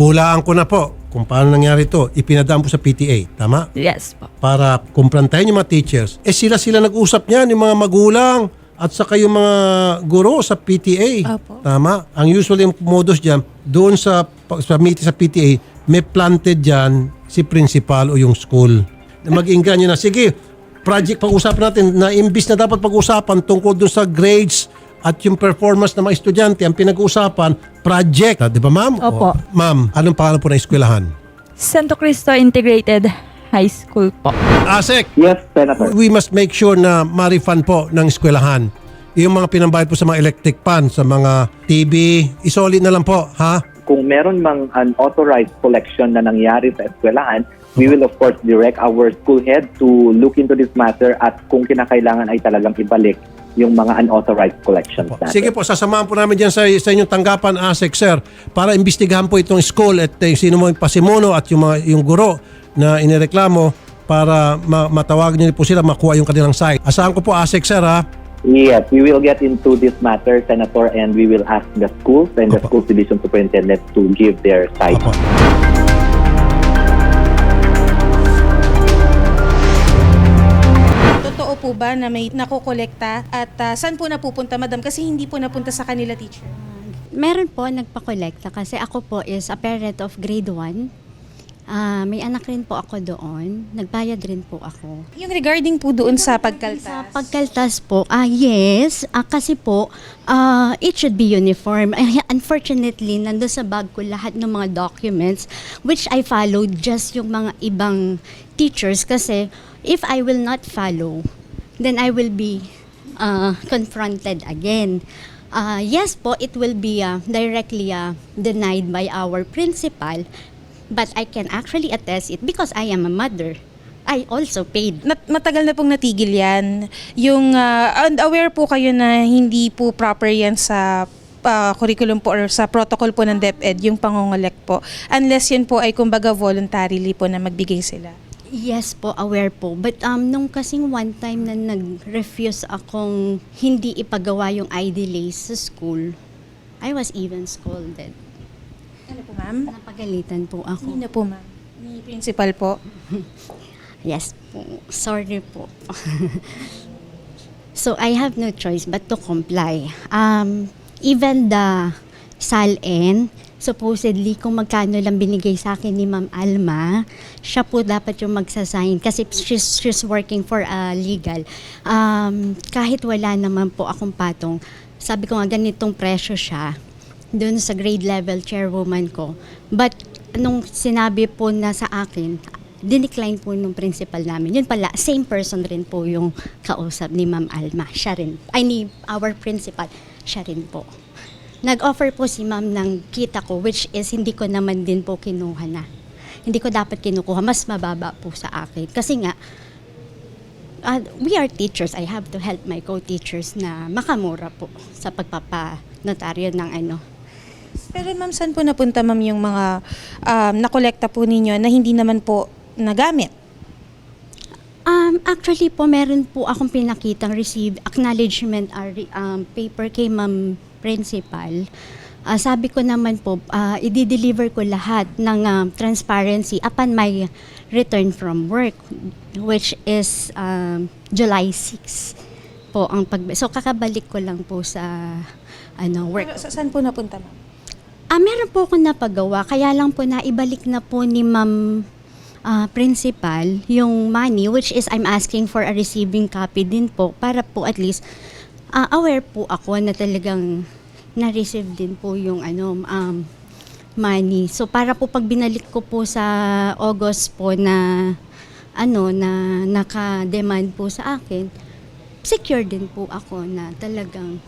Hulaan ko na po kung paano nangyari ito. Ipinadaan po sa PTA. Tama? Yes po. Para kumprantahin yung mga teachers. Eh sila-sila nag-usap niyan, yung mga magulang at saka yung mga guro sa PTA. Opo. Tama? Ang usually yung modus dyan, doon sa, sa meeting sa PTA, may planted dyan si principal o yung school. Mag-inggan nyo na, sige, project pag-usapan natin na imbis na dapat pag-usapan tungkol doon sa grades at yung performance ng mga estudyante, ang pinag-uusapan, project. Ah, Di ba ma'am? Opo. O, ma'am, anong pangalan po ng eskwelahan? Santo Cristo Integrated High School po. ASEC, Yes, Senator. we must make sure na ma-refund po ng eskwelahan. Yung mga pinambayad po sa mga electric pan, sa mga TV, isoli na lang po, ha? Kung meron mang unauthorized collection na nangyari sa eskwelahan, we will of course direct our school head to look into this matter at kung kinakailangan ay talagang ibalik yung mga unauthorized collections natin. Sige po, sasamahan po namin dyan sa, sa inyong tanggapan, ASEC, sir, para imbestigahan po itong school at eh, sino mo yung pasimuno at yung, mga, yung guro na inireklamo para ma- matawag niyo po sila makuha yung kanilang site. Asahan ko po, ASEC, sir, ha? Yes, we will get into this matter, Senator, and we will ask the schools and the Opo. school division superintendent to give their side. Opo. Po ba na may nakokolekta at ah, saan po napupunta, madam? Kasi hindi po napunta sa kanila, teacher. Meron po nagpakolekta kasi ako po is a parent of grade 1. Ah, may anak rin po ako doon. Nagbayad rin po ako. Yung regarding po doon sa pagkaltas. Sa pagkaltas po, ah yes, ah, kasi po, ah, it should be uniform. Ay, unfortunately, nando sa bag ko lahat ng mga documents which I followed just yung mga ibang teachers kasi if I will not follow, then I will be ah, confronted again. Ah, yes po, it will be ah, directly ah, denied by our principal, but I can actually attest it because I am a mother. I also paid Nat- matagal na pong natigil yan. Yung, ah, and aware po kayo na hindi po proper yan sa ah, curriculum po or sa protocol po ng DepEd, yung pangongolek po. Unless yun po ay kumbaga voluntarily po na magbigay sila. Yes po, aware po. But um, nung kasing one time na nag-refuse akong hindi ipagawa yung ID lace sa school, I was even scolded. Ano po, ma'am? Napagalitan po ako. Hindi na po, ma'am. Ni principal po. Yes po. Sorry po. so I have no choice but to comply. Um, even the SALN, supposedly kung magkano lang binigay sa akin ni Ma'am Alma, siya po dapat yung magsasign kasi she's, she's working for a legal. Um, kahit wala naman po akong patong, sabi ko nga ganitong presyo siya, doon sa grade level chairwoman ko. But nung sinabi po na sa akin, dinecline po nung principal namin. Yun pala, same person rin po yung kausap ni Ma'am Alma. Siya rin. Ay, ni our principal. Siya rin po. Nag-offer po si Ma'am ng kita ko, which is hindi ko naman din po kinuha na. Hindi ko dapat kinukuha. Mas mababa po sa akin. Kasi nga, uh, we are teachers. I have to help my co-teachers na makamura po sa pagpapanotaryo ng ano, Pero ma'am, saan po napunta ma'am yung mga um, nakolekta po ninyo na hindi naman po nagamit? Um, actually po, meron po akong pinakitang received acknowledgement uh, re- um, paper kay ma'am principal. Ah, sabi ko naman po, ah, i-deliver ko lahat ng um, transparency upon my return from work, which is um, July 6 po ang pag So kakabalik ko lang po sa ano work. Pero sa- saan po napunta ma'am? Ah, meron po ako napagawa. Kaya lang po na ibalik na po ni Ma'am ah, Principal yung money which is I'm asking for a receiving copy din po para po at least ah, aware po ako na talagang na-receive din po yung ano um, money. So para po pag binalik ko po sa August po na ano na naka-demand po sa akin, secure din po ako na talagang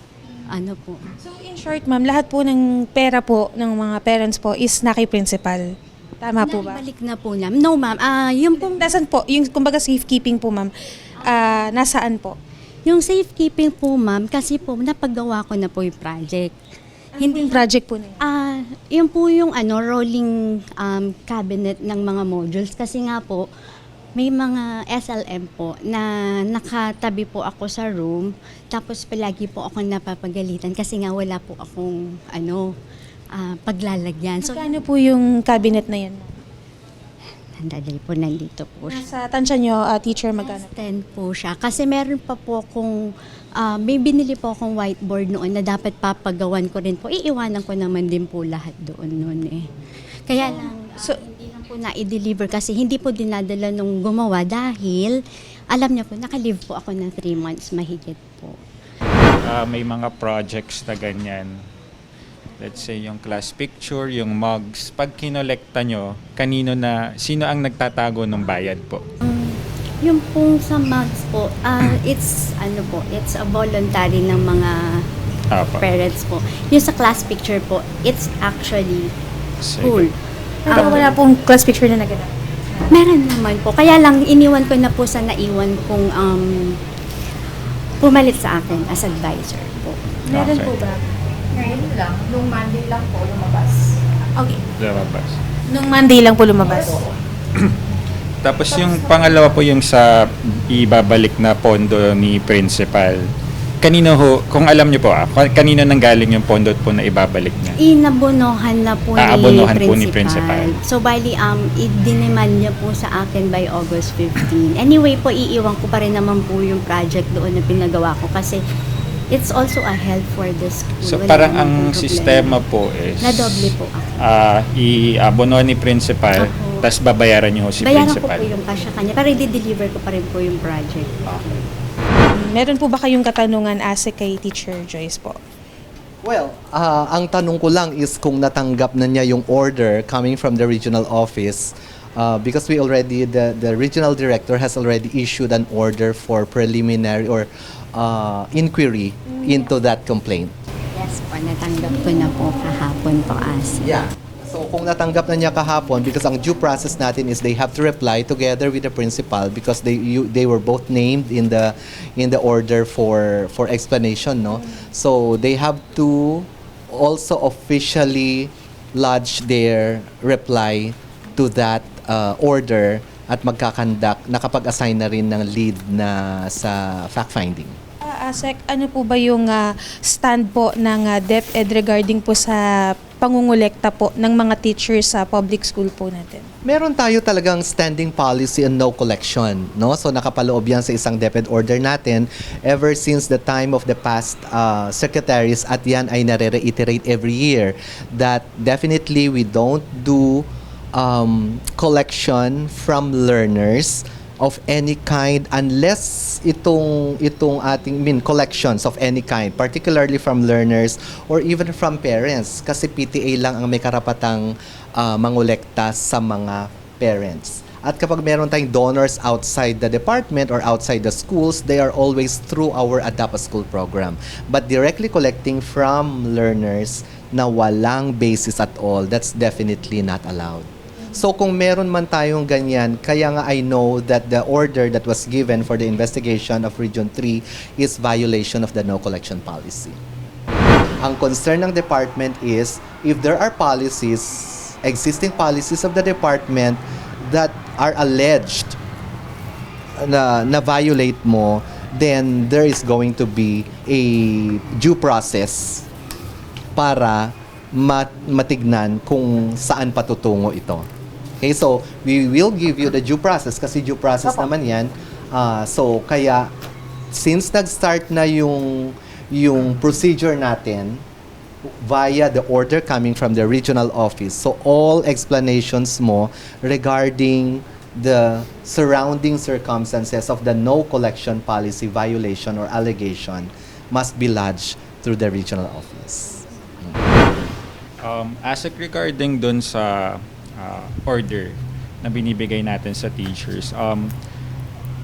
ano po. So in short ma'am, lahat po ng pera po ng mga parents po is na kay principal. Tama po ba? Naibalik na po namin. No, ma'am. Ah, yung pong Nasaan po? Yung kumbaga safekeeping po ma'am, ah, nasaan po? Yung safekeeping po, ma'am, kasi po napagawa ko na po yung project. Hindi project po na yun. Ah, yun po yung ano rolling um, cabinet ng mga modules kasi nga po may mga SLM po na nakatabi po ako sa room tapos palagi po ako napapagalitan kasi nga wala po akong ano ah, paglalagyan. So, Magkano po yung cabinet na yan? Sandali po, nandito po siya. Sa tansya nyo, ah, teacher, magkano? 10 po siya. Kasi meron pa po akong, ah, may binili po akong whiteboard noon na dapat papagawan ko rin po. Iiwanan ko naman din po lahat doon noon eh. Kaya lang, So- so, hindi lang po na-deliver kasi hindi po dinadala nung gumawa dahil alam niya po, nakalive po ako ng 3 months mahigit po. Ah, may mga projects na ganyan. Let's say yung class picture, yung mugs. Pag kinolekta nyo, kanino na, sino ang nagtatago ng bayad po? Yung pong sa mugs po, ah, it's ano po, it's a voluntary ng mga Apa. parents po. Yung sa class picture po, it's actually Sige. school. Pero Ah, wala pong class picture na naganap. Meron naman po. Kaya lang iniwan ko na po sa naiwan kong um, pumalit sa akin as advisor po. Meron Okay. po ba? Ngayon lang, nung Monday lang po lumabas. Okay. Lumabas. Nung Monday lang po lumabas. Tapos yung pangalawa po yung sa ibabalik na pondo ni principal. Kanino ho, kung alam niyo po ah, kanino nang galing yung pondo po na ibabalik niya? Inabonohan na po Ah, ni, principal. po ni principal. So, bali, um, i-demand niya po sa akin by August 15. Anyway po, iiwan ko pa rin naman po yung project doon na pinagawa ko kasi it's also a help for the school. So Wala parang ang problema. sistema po is Na-doble po ako. ah i-abono ni principal, tapos babayaran niyo si Bayaran ko principal. po yung cash kanya, pero i-deliver ko pa rin po yung project. Meron po ba kayong katanungan ase kay Teacher Joyce po? Well, ah, ang tanong ko lang is kung natanggap na niya yung order coming from the regional office uh, because we already, the, the regional director has already issued an order for preliminary or uh, inquiry into that complaint. Yes po, natanggap ko na po kahapon po as. Yeah. So kung natanggap na niya kahapon because ang due process natin is they have to reply together with the principal because they you, they were both named in the in the order for for explanation no. So they have to also officially lodge their reply to that uh, order at magkakandak nakapag-assign na rin ng lead na sa fact Ah, Asek, ano po ba yung ah, stand po ng ah, DepEd regarding po sa pangungulekta po ng mga teachers sa public school po natin? Meron tayo talagang standing policy on no collection, no? So nakapaloob yan sa isang DepEd order natin ever since the time of the past uh, secretaries at yan ay nare-reiterate every year that definitely we don't do um, collection from learners of any kind unless itong itong ating I mean collections of any kind particularly from learners or even from parents kasi PTA lang ang may karapatang ah, mangolekta sa mga parents. At kapag meron tayong donors outside the department or outside the schools, they are always through our Adapt School program. But directly collecting from learners na walang basis at all, that's definitely not allowed. So kung meron man tayong ganyan, kaya nga I know that the order that was given for the investigation of Region 3 is violation of the no collection policy. Ang concern ng department is if there are policies, existing policies of the department that are alleged na, na violate mo, then there is going to be a due process para mat- matignan kung saan patutungo ito. Okay, so we will give you the due process kasi due process naman yan. Ah, so kaya since nag-start na yung yung procedure natin via the order coming from the regional office. So all explanations mo regarding the surrounding circumstances of the no collection policy violation or allegation must be lodged through the regional office. Um, ASEC regarding dun sa ah, order na binibigay natin sa teachers, um,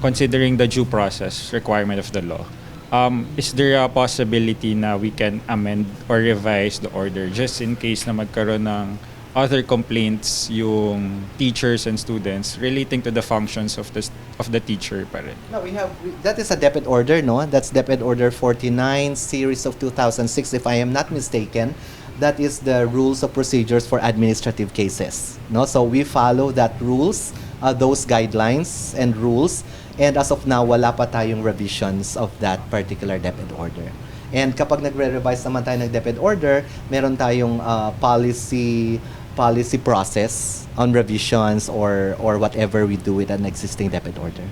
considering the due process requirement of the law, um, is there a possibility na we can amend or revise the order just in case na magkaroon ng other complaints yung teachers and students relating to the functions of the of the teacher pa rin? No, we have we- that is a DepEd order, no? That's DepEd order 49 series of 2006 if I am not mistaken. That is the rules of procedures for administrative cases, no? So we follow that rules, uh, those guidelines and rules and as of now wala pa tayong revisions of that particular DepEd order. And kapag nagre-revise naman tayo ng DepEd order, meron tayong uh, policy policy process on revisions or or whatever we do with an existing DepEd order.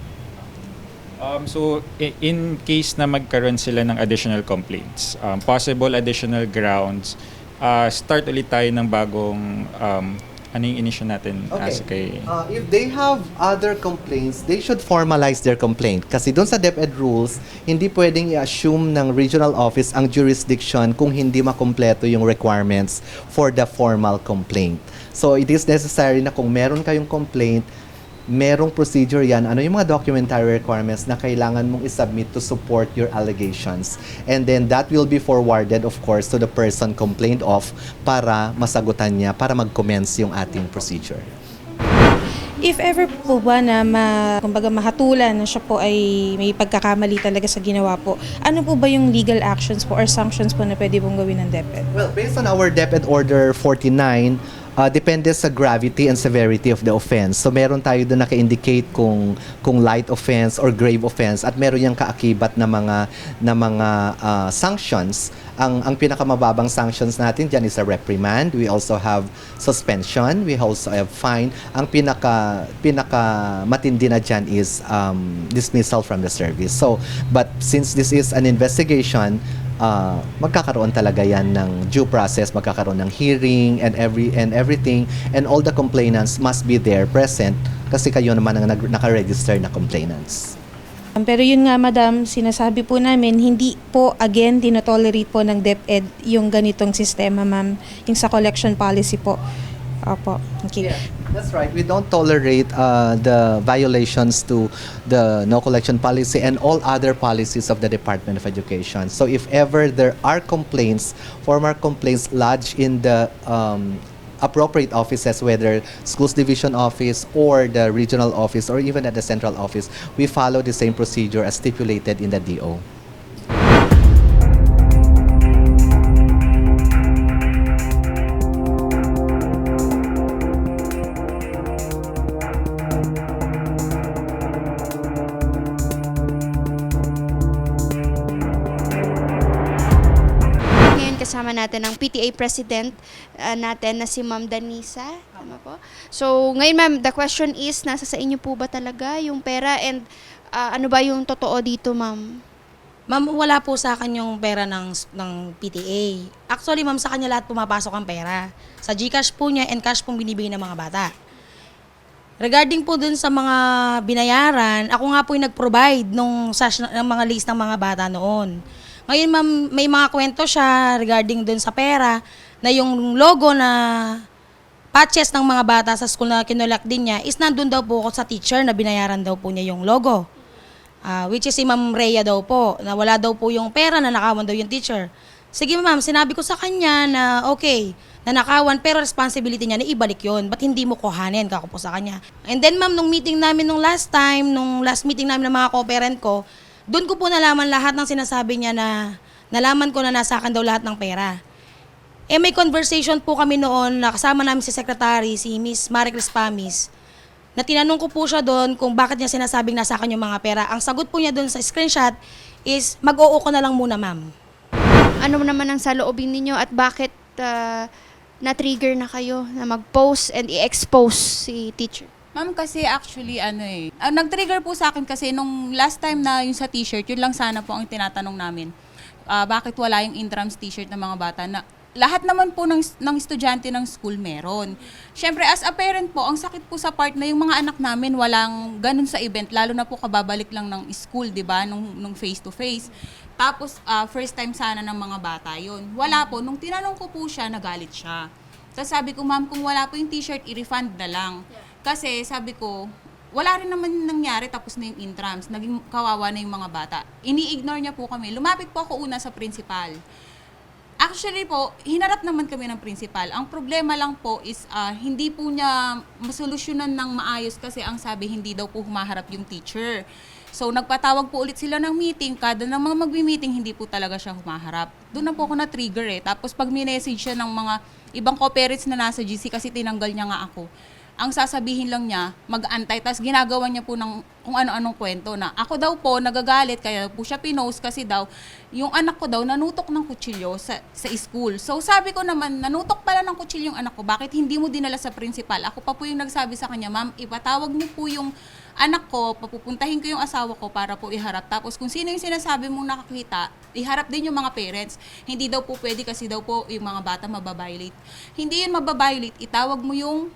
Um, so, in case na magkaroon sila ng additional complaints, um, possible additional grounds, uh, start ulit tayo ng bagong, um, ano yung initial natin as kay... Uh, if they have other complaints, they should formalize their complaint. Kasi doon sa DepEd rules, hindi pwedeng i-assume ng regional office ang jurisdiction kung hindi makompleto yung requirements for the formal complaint. So it is necessary na kung meron kayong complaint, merong procedure yan, ano yung mga documentary requirements na kailangan mong isubmit to support your allegations. And then that will be forwarded, of course, to the person complained of para masagutan niya, para mag-commence yung ating procedure. If ever po ba na ma, kumbaga mahatulan na siya po ay may pagkakamali talaga sa ginawa po, ano po ba yung legal actions po or sanctions po na pwede pong gawin ng DepEd? Well, based on our DepEd Order 49, uh, depende sa gravity and severity of the offense. So meron tayo doon naka-indicate kung kung light offense or grave offense at meron yung kaakibat na mga na mga uh, sanctions. Ang ang pinakamababang sanctions natin diyan is a reprimand. We also have suspension, we also have fine. Ang pinaka pinaka matindi na diyan is um, dismissal from the service. So, but since this is an investigation, uh, magkakaroon talaga yan ng due process, magkakaroon ng hearing and every and everything and all the complainants must be there present kasi kayo naman ang naka-register na complainants. Um, Pero yun nga, madam, sinasabi po namin, hindi po, again, tinotolerate po ng DepEd yung ganitong sistema, ma'am. Yung sa collection policy po. Okay. That's right. We don't tolerate uh, the violations to the no collection policy and all other policies of the Department of Education. So if ever there are complaints, formal complaints lodged in the um, appropriate offices, whether schools division office or the regional office or even at the central office, we follow the same procedure as stipulated in the DO. Natin ang PTA President uh, natin na si Ma'am Danisa. Tama po? So, ngayon ma'am, the question is, nasa sa inyo po ba talaga yung pera and uh, ano ba yung totoo dito ma'am? Ma'am, wala po sa akin yung pera ng, ng PTA. Actually, ma'am, sa kanya lahat pumapasok ang pera. Sa GCash po niya and cash pong binibigay ng mga bata. Regarding po dun sa mga binayaran, ako nga po yung nag-provide nung sash, ng mga list ng mga bata noon. Ngayon, ma'am, may mga kwento siya regarding dun sa pera na yung logo na patches ng mga bata sa school na kinulak din niya is nandun daw po ako sa teacher na binayaran daw po niya yung logo. Ah, which is si Ma'am Rhea daw po, na wala daw po yung pera na nakawan daw yung teacher. Sige ma'am, sinabi ko sa kanya na okay, na nakawan, pero responsibility niya na ibalik yon Ba't hindi mo kuhanin? Kako po sa kanya. And then ma'am, nung meeting namin nung last time, nung last meeting namin ng mga co-parent ko, doon ko po nalaman lahat ng sinasabi niya na nalaman ko na nasa akin daw lahat ng pera. Eh may conversation po kami noon na kasama namin si Secretary, si Miss Maricris Pamis, na tinanong ko po siya doon kung bakit niya sinasabing nasa akin yung mga pera. Ang sagot po niya doon sa screenshot is mag-oo ko na lang muna, ma'am. Ano naman ang saloobin ninyo at bakit uh, na-trigger na kayo na mag-post and i-expose si teacher? Ma'am, kasi actually, ano eh, ang nag-trigger po sa akin kasi nung last time na yung sa t-shirt, yun lang sana po ang tinatanong namin. Ah, bakit wala yung intrams t-shirt ng mga bata na lahat naman po ng, ng estudyante ng school meron. Siyempre, as a parent po, ang sakit po sa part na yung mga anak namin walang ganun sa event, lalo na po kababalik lang ng school, di ba, nung, nung face-to-face. Tapos, ah, first time sana ng mga bata yun. Wala po. Nung tinanong ko po siya, nagalit siya. Tapos sabi ko, ma'am, kung wala po yung t-shirt, i-refund na lang. Kasi sabi ko, wala rin naman nangyari tapos na yung intrams. Naging kawawa na yung mga bata. Ini-ignore niya po kami. Lumapit po ako una sa principal. Actually po, hinarap naman kami ng principal. Ang problema lang po is ah, hindi po niya masolusyonan ng maayos kasi ang sabi hindi daw po humaharap yung teacher. So nagpatawag po ulit sila ng meeting, kada ng mga magmi-meeting hindi po talaga siya humaharap. Doon na po ako na-trigger eh. Tapos pag minessage siya ng mga ibang co-parents na nasa GC kasi tinanggal niya nga ako. Ang sasabihin lang niya, mag-antay, tapos ginagawa niya po ng kung ano-anong kwento na ako daw po nagagalit, kaya po siya pinost kasi daw, yung anak ko daw nanutok ng kutsilyo sa, sa school. So sabi ko naman, nanutok pala ng kutsilyo yung anak ko, bakit hindi mo dinala sa principal? Ako pa po yung nagsabi sa kanya, ma'am, ipatawag mo po yung anak ko, papupuntahin ko yung asawa ko para po iharap. Tapos kung sino yung sinasabi mong nakakita, iharap din yung mga parents. Hindi daw po pwede kasi daw po yung mga bata mababiolate. Hindi yun mababiolate, itawag mo yung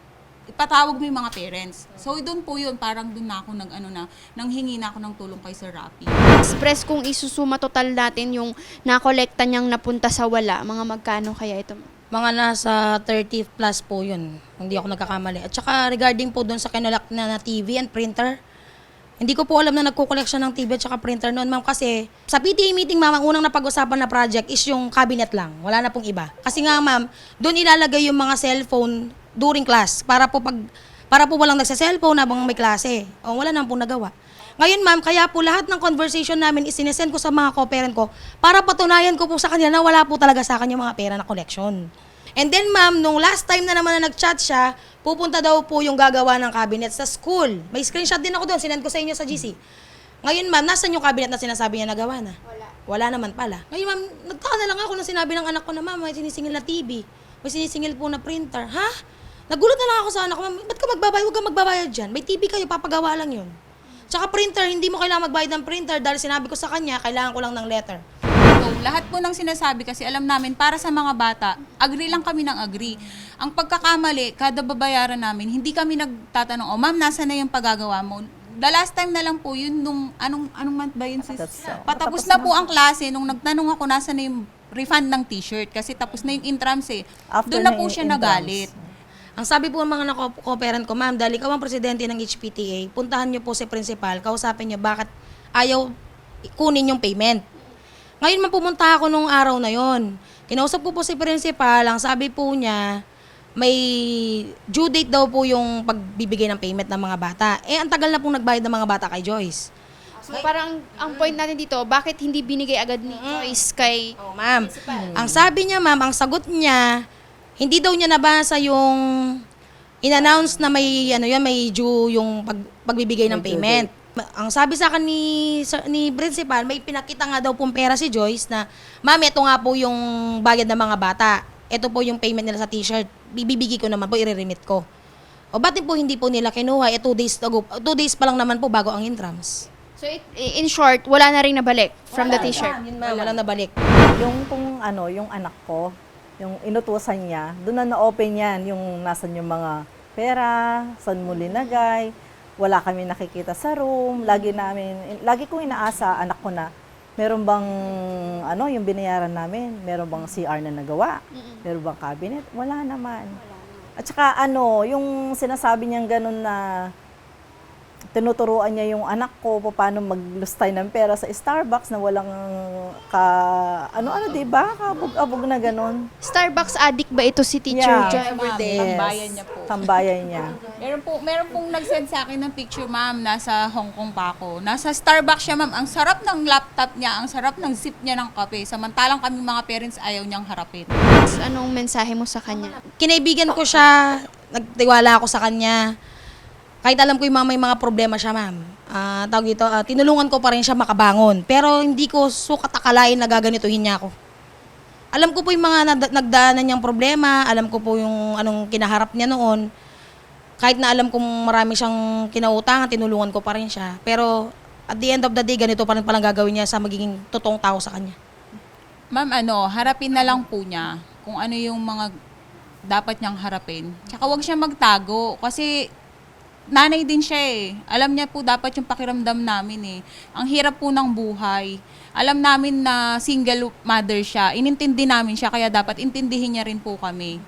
ipatawag mo yung mga parents. So doon po yun, parang doon na ako nag ano na, nang hingi na ako ng tulong kay Sir Rapi. Express kung isusuma total natin yung nakolekta niyang napunta sa wala, mga magkano kaya ito? Mga nasa 30 plus po yun. Hindi ako nagkakamali. At saka regarding po doon sa kinalak na, na TV and printer, hindi ko po alam na nagko-collection ng TV at saka printer noon, ma'am. Kasi sa PTA meeting, ma'am, ang unang napag-usapan na project is yung cabinet lang. Wala na pong iba. Kasi nga, ma'am, doon ilalagay yung mga cellphone during class para po pag para po walang nagsa-cellphone habang may klase. O wala naman pong nagawa. Ngayon, ma'am, kaya po lahat ng conversation namin isinesend ko sa mga co-parent ko para patunayan ko po sa kanila na wala po talaga sa kanya mga pera na collection. And then, ma'am, nung last time na naman na nag-chat siya, pupunta daw po yung gagawa ng cabinet sa school. May screenshot din ako doon, sinend ko sa inyo sa GC. Ngayon, ma'am, nasan yung cabinet na sinasabi niya nagawa na? Wala. Wala naman pala. Ngayon, ma'am, nagtaka na lang ako nung sinabi ng anak ko na, ma'am, may sinisingil na TV. May sinisingil po na printer. Ha? Nagulat na lang ako sa anak ko, ma'am, ba't ka magbabayad? Huwag ka magbabayad dyan. May TV kayo, papagawa lang yun. Tsaka printer, hindi mo kailangan magbayad ng printer dahil sinabi ko sa kanya, kailangan ko lang ng letter. So, lahat po ng sinasabi kasi alam namin para sa mga bata, agree lang kami ng agree. Ang pagkakamali, kada babayaran namin, hindi kami nagtatanong, oh ma'am, nasa na yung paggagawa mo? The last time na lang po yun nung, anong, anong month ba yun sis? Patapos na po ang klase, nung nagtanong ako, nasa na yung refund ng t-shirt kasi tapos na yung intrams eh. Doon na po siya nagalit. Ang sabi po ng mga nako-parent ko, ma'am, dahil ikaw ang presidente ng HPTA, puntahan niyo po si principal, kausapin niyo bakit ayaw kunin yung payment. Ngayon man pumunta ako nung araw na yon. Kinausap ko po si principal, ang sabi po niya, may due date daw po yung pagbibigay ng payment ng mga bata. Eh, ang tagal na pong nagbayad ng mga bata kay Joyce. So parang ang point natin dito, bakit hindi binigay agad ni Joyce kay Oh, ma'am. Ang sabi niya, ma'am, ang sagot niya, hindi daw niya nabasa yung in-announce na may ano yan, may due yung pag, pagbibigay ng payment. Ang sabi sa akin ni sir- ni principal, may pinakita nga daw pong pera si Joyce na, "Ma'am, ito nga po yung bayad ng mga bata. Ito po yung payment nila sa t-shirt. Bibigay ko naman po, i-remit ko." O ba't po hindi po nila kinuha? Eh, two days ago, two days pa lang naman po bago ang intrams. So it, in short, wala na rin nabalik from the Wala, t-shirt. Yun, ma'am, wala nabalik. Yung kung ano, yung anak ko, yung inutusan niya, doon na na-open yan, yung nasan yung mga pera, saan mo linagay, wala kami nakikita sa room, lagi namin, lagi kong inaasa, anak ko na, meron bang, ano, yung binayaran namin, meron bang CR na nagawa, meron bang cabinet, wala naman. At saka ano, yung sinasabi niyang ganun na, tinuturuan niya yung anak ko pa paano maglustay ng pera sa Starbucks na walang ka ano-ano 'di ba? Kabog-abog na ganun. Starbucks addict ba ito si Teacher Yeah. Joy? Ma'am, tambayan niya po. Tambayan niya. Meron po, meron pong nag-send sa akin ng picture, ma'am, nasa Hong Kong pa ako. Nasa Starbucks siya, ma'am. Ang sarap ng laptop niya, ang sarap ng sip niya ng kape. Samantalang kami mga parents ayaw niyang harapin. Anong mensahe mo sa kanya? kinaibigan ko siya, nagtiwala ako sa kanya. Kahit alam ko yung mga may mga problema siya, ma'am. Ah, tawag dito, ah, tinulungan ko pa rin siya makabangon. Pero hindi ko sukat akalain na gaganituhin niya ako. Alam ko po yung mga nad- nagdaanan niyang problema, alam ko po yung anong kinaharap niya noon. Kahit na alam kong marami siyang kinautangan, tinulungan ko pa rin siya. Pero at the end of the day, ganito pa rin palang gagawin niya sa magiging totoong tao sa kanya. Ma'am, ano, harapin na lang po niya kung ano yung mga dapat niyang harapin. Tsaka wag siya magtago kasi nanay din siya eh. Alam niya po dapat yung pakiramdam namin eh. Ang hirap po ng buhay. Alam namin na single mother siya. Inintindi namin siya kaya dapat intindihin niya rin po kami.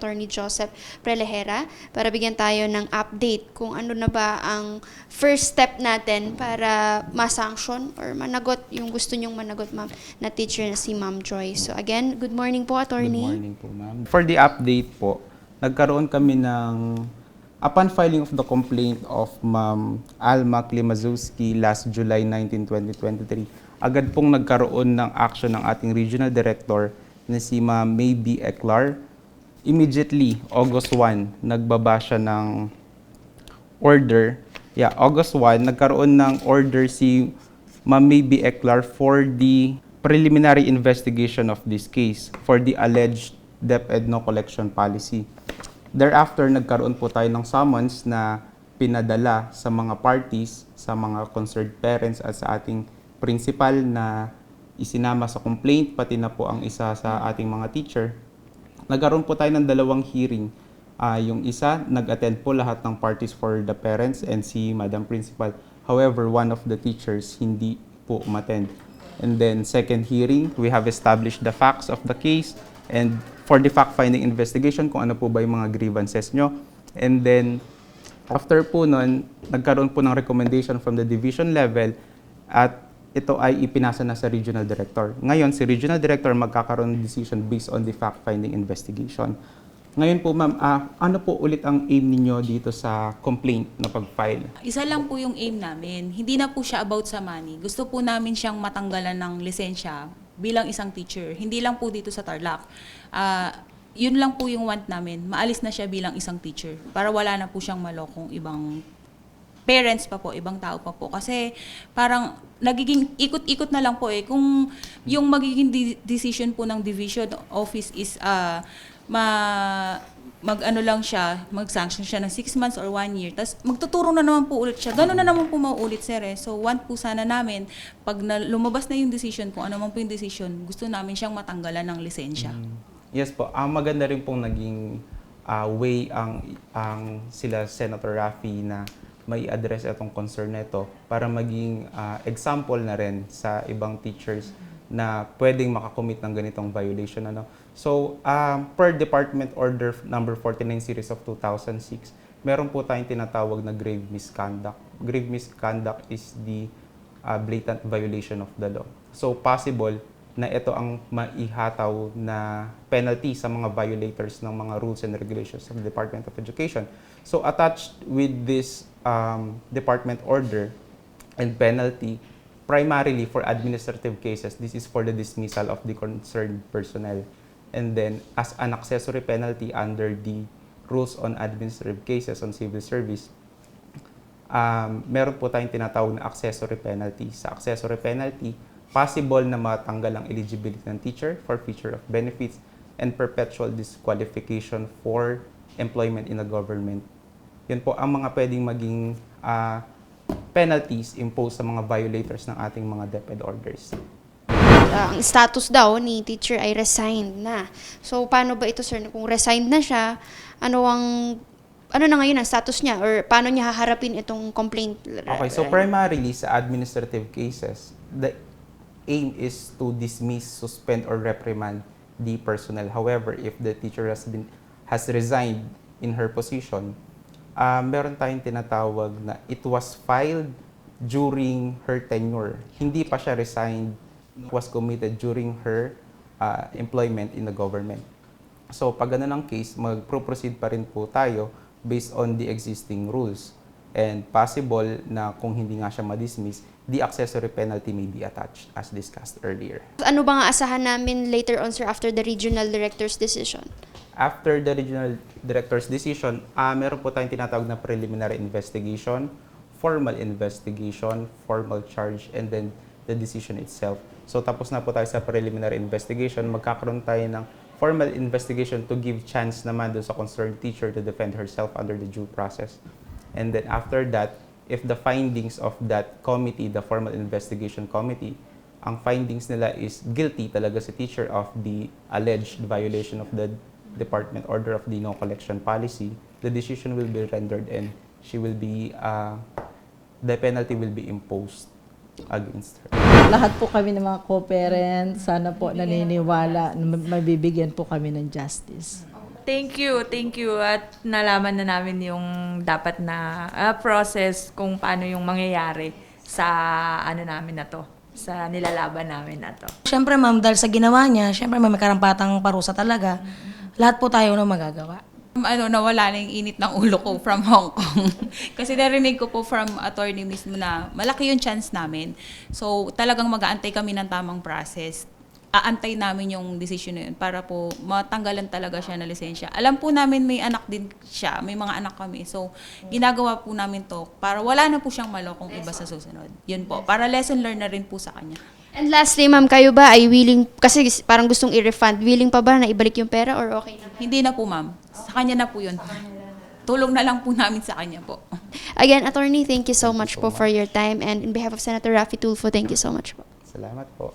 Attorney Joseph Prelejera para bigyan tayo ng update kung ano na ba ang first step natin para ma-sanction or managot yung gusto nyong managot, ma'am, na teacher na si Ma'am Joy. So again, good morning po, Good Attorney. morning po, ma'am. For the update po, nagkaroon kami ng upon filing of the complaint of Ma'am Alma Klimazowski last July 19, 2023, agad pong nagkaroon ng action ng ating regional director na si Ma'am May B. Eklar. Immediately, August 1, nagbaba siya ng order. Yeah, August 1, nagkaroon ng order si Ma'am May B. Eklar for the preliminary investigation of this case for the alleged DepEd no collection policy. Thereafter, nagkaroon po tayo ng summons na pinadala sa mga parties, sa mga concerned parents at sa ating principal na isinama sa complaint, pati na po ang isa sa ating mga teacher. Nagkaroon po tayo ng dalawang hearing. Ah, yung isa, nag-attend po lahat ng parties for the parents and si Madam Principal. However, one of the teachers hindi po umattend. And then second hearing, we have established the facts of the case and for the fact-finding investigation kung ano po ba yung mga grievances nyo. And then after po nun, nagkaroon po ng recommendation from the division level at ito ay ipinasa na sa regional director. Ngayon, si regional director magkakaroon ng decision based on the fact-finding investigation. Ngayon po ma'am, ah, ano po ulit ang aim ninyo dito sa complaint na pag-file? Isa lang po yung aim namin. Hindi na po siya about sa money. Gusto po namin siyang matanggalan ng lisensya bilang isang teacher. Hindi lang po dito sa Tarlac. Ah, yun lang po yung want namin. Maalis na siya bilang isang teacher para wala na po siyang malokong ibang parents pa po, ibang tao pa po. Kasi parang nagiging ikot-ikot na lang po eh. Kung yung magiging de- decision po ng division office is ah, ma mag ano lang siya, mag-sanction siya ng 6 months or 1 year. Tapos magtuturo na naman po ulit siya. Ganun na naman po mauulit, sir. Eh. So, want po sana namin, pag na, lumabas na yung decision, kung ano man po yung decision, gusto namin siyang matanggalan ng lisensya. Yes po, ang maganda rin pong naging ah, way ang, ang sila Senator Raffy na may address itong concern na ito para maging ah, example na rin sa ibang teachers na pwedeng makakommit ng ganitong violation. Ano? So, um, per Department Order number 49 series of 2006, meron po tayong tinatawag na grave misconduct. Grave misconduct is the uh, blatant violation of the law. So, possible na ito ang maihataw na penalty sa mga violators ng mga rules and regulations of the Department of Education. So, attached with this um, department order and penalty, primarily for administrative cases, this is for the dismissal of the concerned personnel. And then, as an accessory penalty under the rules on administrative cases on civil service, um, meron po tayong tinatawag na accessory penalty. Sa accessory penalty, possible na matanggal ang eligibility ng teacher for future of benefits and perpetual disqualification for employment in the government. Yun po ang mga pwedeng maging ah, penalties imposed sa mga violators ng ating mga DepEd orders. Ang status daw ni teacher ay resigned na. So, paano ba ito, sir? Kung resigned na siya, ano ang ano na ngayon ang status niya or paano niya haharapin itong complaint? Okay, so primarily sa administrative cases, the aim is to dismiss, suspend, or reprimand the personnel. However, if the teacher has been has resigned in her position, uh, meron tayong tinatawag na it was filed during her tenure. Hindi pa siya resigned, was committed during her uh, employment in the government. So pag ganun ang case, mag-proceed pa rin po tayo based on the existing rules. And possible na kung hindi nga siya ma-dismiss, the accessory penalty may be attached as discussed earlier. Ano ba nga asahan namin later on, sir, after the regional director's decision? After the regional director's decision, ah meron po tayong tinatawag na preliminary investigation, formal investigation, formal charge, and then the decision itself. So tapos na po tayo sa preliminary investigation, magkakaroon tayo ng formal investigation to give chance naman doon sa concerned teacher to defend herself under the due process. And then after that, if the findings of that committee, the formal investigation committee, ang findings nila is guilty talaga si teacher of the alleged violation of the department order of the no collection policy, the decision will be rendered and she will be, uh, the penalty will be imposed against her. Lahat po kami ng mga co-parents, sana po naniniwala na mabibigyan po kami ng justice. Thank you, thank you. At nalaman na namin yung dapat na ah, process kung paano yung mangyayari sa ano namin na to, sa nilalaban namin na to. Siyempre ma'am, dahil sa ginawa niya, siyempre may karampatang parusa talaga. Lahat po tayo na magagawa. ano, nawala na yung init ng ulo ko from Hong Kong. Kasi narinig ko po from attorney mismo na malaki yung chance namin. So, talagang mag-aantay kami ng tamang process. Aantay namin yung decision na yun para po matanggalan talaga siya na lisensya. Alam po namin may anak din siya, may mga anak kami. So, ginagawa po namin to para wala na po siyang malokong iba sa susunod. Yun po, para lesson learned na rin po sa kanya. And lastly, ma'am, kayo ba ay willing, kasi parang gustong i-refund, willing pa ba na ibalik yung pera or okay na? Hindi na po, ma'am. Sa kanya na po yun. Tulong na lang po namin sa kanya po. Again, attorney, thank you so much po for your time and in behalf of Senator Raffy Tulfo, thank you so much po. Salamat po.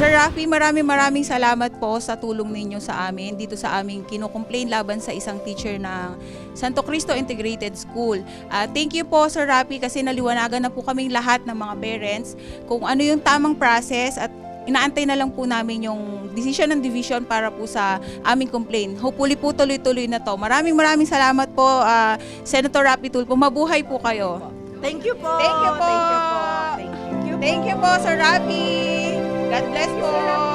Sir Rafi, maraming maraming salamat po sa tulong ninyo sa amin dito sa aming kinocomplain laban sa isang teacher ng Santo Cristo Integrated School. Ah, thank you po Sir Rafi kasi naliwanagan na po kaming lahat ng mga parents kung ano yung tamang process at inaantay na lang po namin yung decision ng division para po sa aming complaint. Hopefully po tuloy-tuloy na to. Maraming maraming salamat po ah, Senator Rafi Tulfo. Mabuhay po kayo. Thank you po. Thank you po. Thank you po. Thank you. Thank you po Sir Rafi. God bless po.